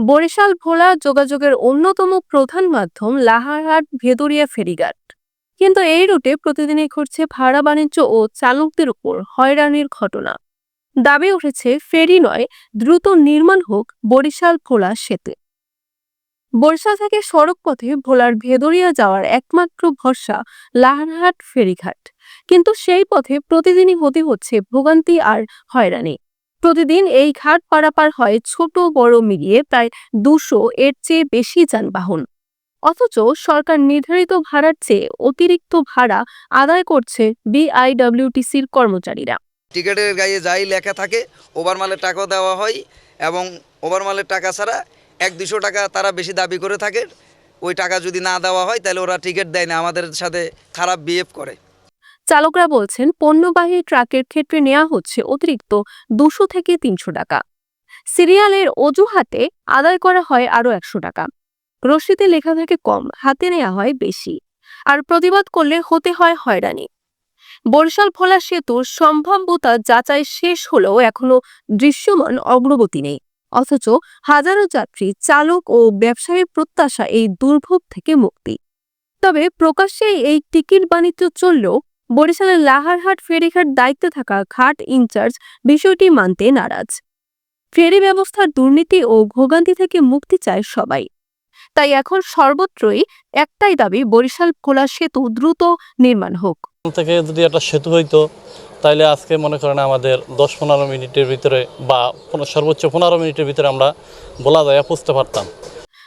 বরিশাল ভোলা যোগাযোগের অন্যতম প্রধান মাধ্যম লাহারহাট ভেদুরিয়া ফেরিঘাট। কিন্তু এই রুটে প্রতিদিনই ঘটছে ভাড়া বাণিজ্য ও চালকদের উপর হয়রানির ঘটনা। দাবি উঠেছে, ফেরি নয়, দ্রুত নির্মাণ হোক বরিশাল ভোলা সেতু। বরিশাল থেকে সড়ক পথে ভোলার ভেদরিয়া যাওয়ার একমাত্র ভরসা লাহারহাট ফেরিঘাট। কিন্তু সেই পথে প্রতিদিনই হতে হচ্ছে ভোগান্তি আর হয়রানি। প্রতিদিন এই ঘাট পারাপার হয় ছোট বড় মিলিয়ে প্রায় দুশো এর চেয়ে বেশি যানবাহন। অথচ সরকার নির্ধারিত ভাড়ার চেয়ে অতিরিক্ত ভাড়া আদায় করছে বিআইডব্লিউটিসির কর্মচারীরা। টিকিটের গায়ে যাই লেখা থাকে ওভারমালের টাকা দেওয়া হয় এবং ওভারমালের টাকা ছাড়া এক দুশো টাকা তারা বেশি দাবি করে থাকে। ওই টাকা যদি না দেওয়া হয় তাহলে ওরা টিকিট দেয় না, আমাদের সাথে খারাপ বিহেভ করে। চালকরা বলছেন, পণ্যবাহী ট্রাকের ক্ষেত্রে নেওয়া হচ্ছে অতিরিক্ত দুশো থেকে তিনশো টাকা। সিরিয়ালের অজুহাতে আদায় করা হয় আরও একশো টাকা। রসিদে লেখা থাকে কম, হাতে নেওয়া হয় বেশি। আর প্রতিবাদ করলে হতে হয় হয়রানি। বরিশাল ভোলা সেতুর সম্ভাব্যতা যাচাই শেষ হলেও এখনও দৃশ্যমান অগ্রগতি নেই। অথচ হাজারো যাত্রী, চালক ও ব্যবসায়ীর প্রত্যাশা এই দুর্ভোগ থেকে মুক্তি। তবে প্রকাশ্যে এই টিকিট বাণিজ্য চললেও বরিশালের লাহারহাট ফেরিঘাট দায়িত্বে থাকা ঘাট ইনচার্জ বিষয়টি মানতে নারাজ। ফেরি ব্যবস্থার দুর্নীতি ও ভোগান্তি থেকে মুক্তি চায় সবাই। তাই এখন সর্বত্রই একটাই দাবি বরিশাল খোলা সেতু দ্রুত নির্মাণ হোক। থেকে যদি একটা সেতু হইতো তাহলে আজকে মনে করেন আমাদের দশ পনেরো মিনিটের ভিতরে বা সর্বোচ্চ পনেরো মিনিটের ভিতরে আমরা বলা যায় পৌঁছতে পারতাম।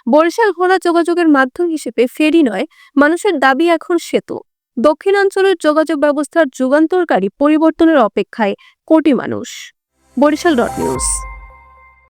বরিশাল ঘোড়া যোগাযোগের মাধ্যম হিসেবে ফেরি নয় মানুষের দাবি এখন সেতু। দক্ষিণাঞ্চলের যোগাযোগ ব্যবস্থার যুগান্তরকারী পরিবর্তনের অপেক্ষায় কোটি মানুষ। Barishal dot news.